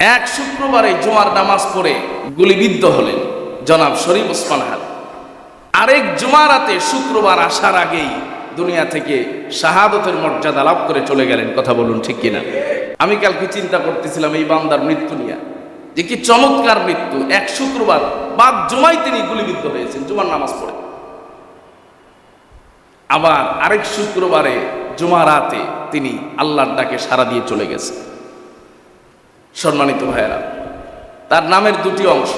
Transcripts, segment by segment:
এক শুক্রবারে জুমার নামাজ পড়ে গুলিবিদ্ধ হলেন জনাব শরীফ ওসমান হাল। আরেক জুমারাতে শুক্রবার আসার আগেই দুনিয়া থেকে শাহাদতের মর্যাদা লাভ করে চলে গেলেন, কথা বলুন ঠিক কিনা? আমি কালকে চিন্তা করতেছিলাম এই বান্দার মৃত্যু নিয়ে। যে কি চমৎকার মৃত্যু, এক শুক্রবার বাদ জুমাই তিনি গুলিবিদ্ধ হয়েছেন, জুমার নামাজ পড়ে। আবার আরেক শুক্রবারে জুমা রাতে তিনি আল্লাহর ডাকে সারা দিয়ে চলে গেছে সম্মানিত ভাইয়েরা, তার নামের দুটি অংশ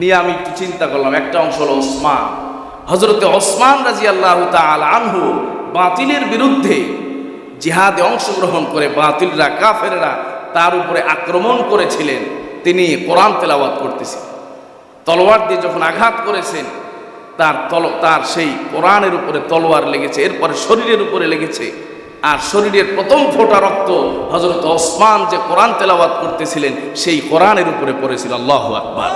নিয়ে আমি একটু চিন্তা করলাম। একটা অংশ হলো ওসমান। হজরতে ওসমান রাজি আল্লাহ আনহু বাতিলের বিরুদ্ধে জিহাদে অংশগ্রহণ করে বাতিলরা, কাফেররা তার উপরে আক্রমণ করেছিলেন। তিনি কোরআন তেলাওয়াত করতেছিলেন তলোয়ার দিয়ে যখন আঘাত করেছেন, তার তল, তার সেই কোরআনের উপরে তলোয়ার লেগেছে, এরপরে শরীরের উপরে লেগেছে। আর শরীরের প্রথম ফোঁটা রক্ত হজরত ওসমান যে কোরআন তেলাওয়াত করতেছিলেন, সেই কোরআনের উপরে পড়েছিল, আল্লাহ আকবার।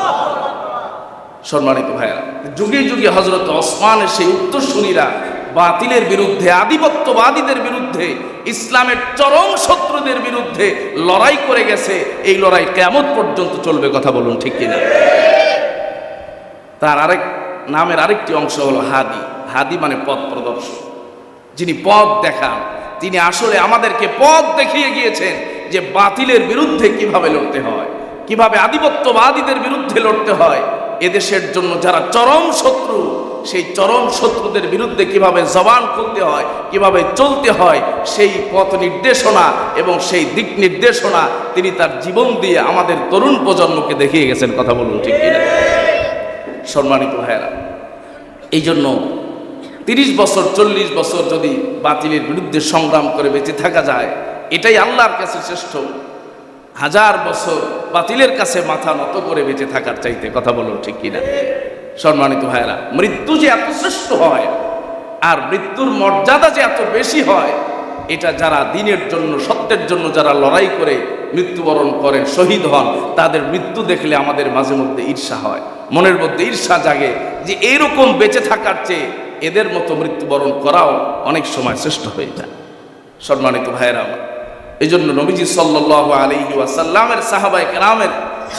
সম্মানিত ভাইয়েরা, যুগে যুগে হজরত ওসমানের সেই উত্তরসূরিরা বাতিলের বিরুদ্ধে, আধিপত্যবাদীদের বিরুদ্ধে, ইসলামের চরম শত্রুদের বিরুদ্ধে লড়াই করে গেছে, এই লড়াই কেমন পর্যন্ত চলবে কথা বলুন ঠিক কিনা? তার আরেক, নামের আরেকটি অংশ হলো হাদি। হাদি মানে পথ প্রদর্শক। যিনি পথ দেখান তিনি আসলে আমাদেরকে পথ দেখিয়ে গিয়েছেন যে বাতিলের বিরুদ্ধে কীভাবে লড়তে হয়, কীভাবে আধিপত্যবাদীদের বিরুদ্ধে লড়তে হয়, এদেশের জন্য যারা চরম শত্রু, সেই চরম শত্রুদের বিরুদ্ধে কীভাবে জবান খুলতে হয়, কীভাবে চলতে হয়, সেই পথ নির্দেশনা এবং সেই দিক নির্দেশনা তিনি তার জীবন দিয়ে আমাদের তরুণ প্রজন্মকে দেখিয়ে গেছেন, কথা বলুন ঠিক সম্মানিত ভাইয়েরা এই জন্য তিরিশ বছর, চল্লিশ বছর যদি বাতিলের বিরুদ্ধে সংগ্রাম করে বেঁচে থাকা যায়, এটাই আল্লাহর কাছে শ্রেষ্ঠ। হাজার বছর বাতিলের কাছে মাথা নত করে বেঁচে থাকার চাইতে কথা বলুন ঠিক কিনা? সম্মানিত ভাইয়েরা, মৃত্যু যে এত শ্রেষ্ঠ হয়, আর মৃত্যুর মর্যাদা যে এত বেশি হয়, এটা যারা দিনের জন্য, সত্যের জন্য যারা লড়াই করে মৃত্যুবরণ করেন, শহীদ হন, তাদের মৃত্যু দেখলে আমাদের মাঝে মধ্যে ঈর্ষা হয়। মনের মধ্যে ঈর্ষা জাগে যে এইরকম বেঁচে থাকার চেয়ে এদের মতো মৃত্যুবরণ করাও অনেক সময় শ্রেষ্ঠ হয়ে যায়। সম্মানিত ভাইয়েরা এই জন্য নবীজি সাল্লাহ আলী ওয়াসাল্লামের সাহাবাই কেরামের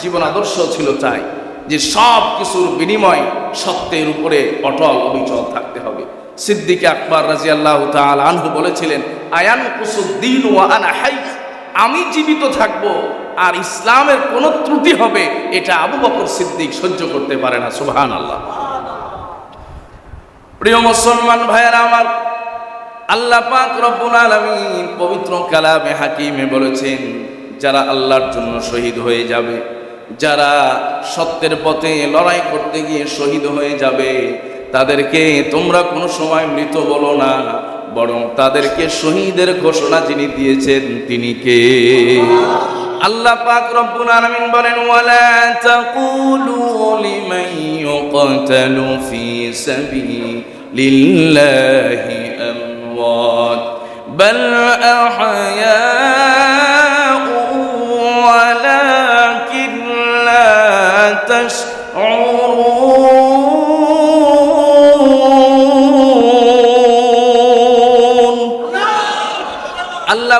জীবন আদর্শ ছিল চাই যে সব কিছুর বিনিময় সত্যের উপরে অটল অবিচল থাকতে হবে। সিদ্দিকে আকবর রাজি আল্লাহ আনহু বলেছিলেন আয়ান কুসুদ্দিন আমি জীবিত থাকব আর ইসলামের কোনো ত্রুটি হবে, এটা আবু বকর সিদ্দিক সহ্য করতে পারে না সুবহান আল্লাহ প্রিয় মুসলমান ভাইয়েরা আমার, আল্লাহ পাক রব্বুল আলামিন পবিত্র কালামে হাকিমে বলেছেন, যারা আল্লাহর জন্য শহীদ হয়ে যাবে, যারা সত্যের পথে লড়াই করতে গিয়ে শহীদ হয়ে যাবে, তাদেরকে তোমরা কোনো সময় মৃত বলো না, বরং তাদেরকে শহীদের ঘোষণা যিনি দিয়েছেন তিনি কে? আল্লাহ পাক রব্বুল আলামিন বলেন, ওয়ালা তাকুলু লিমান ইউকতালু ফি সাবিলিল্লাহি আমওয়াত, বাল আহয়াউ, ওয়ালাকিন লা তাশউরুন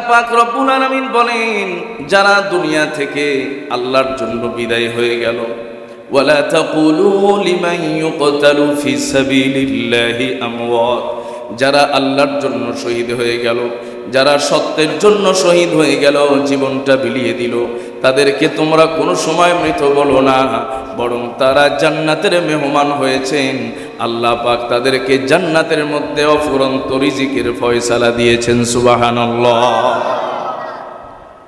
পাক রব্বুল আলামিন বলেন, যারা দুনিয়া থেকে আল্লাহর জন্য বিদায় হয়ে গেল, ওয়ালা তাকুলু লিমান ইউকতালু ফি সাবিলিল্লাহি আমওয়াত। যারা আল্লাহর জন্য শহীদ হয়ে গেল, যারা সত্যের জন্য শহীদ হয়ে গেল, জীবনটা বিলিয়ে দিল। তাদেরকে তোমরা কোনো সময় মৃত বলো না, বরং তারা জান্নাতের মেহমান হয়েছেন। আল্লাহ পাক তাদেরকে জান্নাতের মধ্যে অফুরন্ত রিজিকের ফয়সালা দিয়েছেন, সুবাহানাল্লাহ।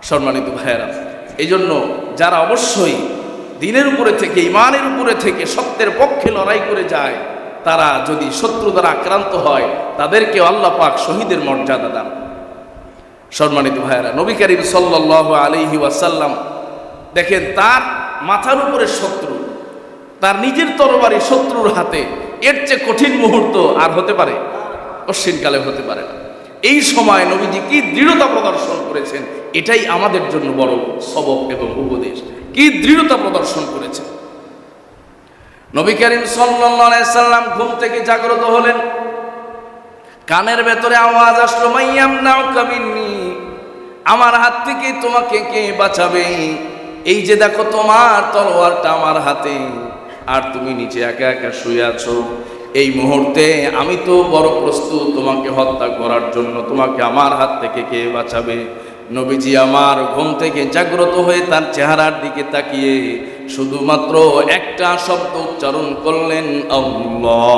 সম্মানিত ভাইয়েরা এই জন্য যারা অবশ্যই দিনের উপরে থেকে ইমানের উপরে থেকে, সত্যের পক্ষে লড়াই করে যায় তারা যদি শত্রু দ্বারা আক্রান্ত হয় তাদেরকে আল্লাহ পাক শহীদের মর্যাদা দান। সম্মানিত ভাইয়েরা, নবী করিম সাল্লাহ আলিহি ওয়াসাল্লাম দেখেন, তার মাথার উপরে শত্রু, তার নিজের তরবারি শত্রুর হাতে, এর চেয়ে কঠিন মুহূর্ত আর হতে পারে, অশ্বিনকালে হতে পারে না। এই সময় নবীজি কি দৃঢ়তা প্রদর্শন করেছেন, এটাই আমাদের জন্য বড় সবক এবং উপদেশ। কি দৃঢ়তা প্রদর্শন করেছেন? নবী করিম সাল্লাম ঘুম থেকে জাগ্রত হলেন। কানের ভেতরে আওয়াজ আসলো মাইয়াম নাও কামিনী আমার হাত থেকে তোমাকে কে বাঁচাবে? এই যে দেখো তোমার তলোয়ারটা আমার হাতে, আর তুমি নিচে একা একা শুয়ে আছো। এই মুহূর্তে আমি তো বড় প্রস্তুত তোমাকে হত্যা করার জন্য, তোমাকে আমার হাত থেকে কে বাঁচাবে? নবীজি আমার ঘুম থেকে জাগ্রত হয়ে তার চেহারার দিকে তাকিয়ে শুধুমাত্র একটা শব্দ উচ্চারণ করলেন আল্লাহ।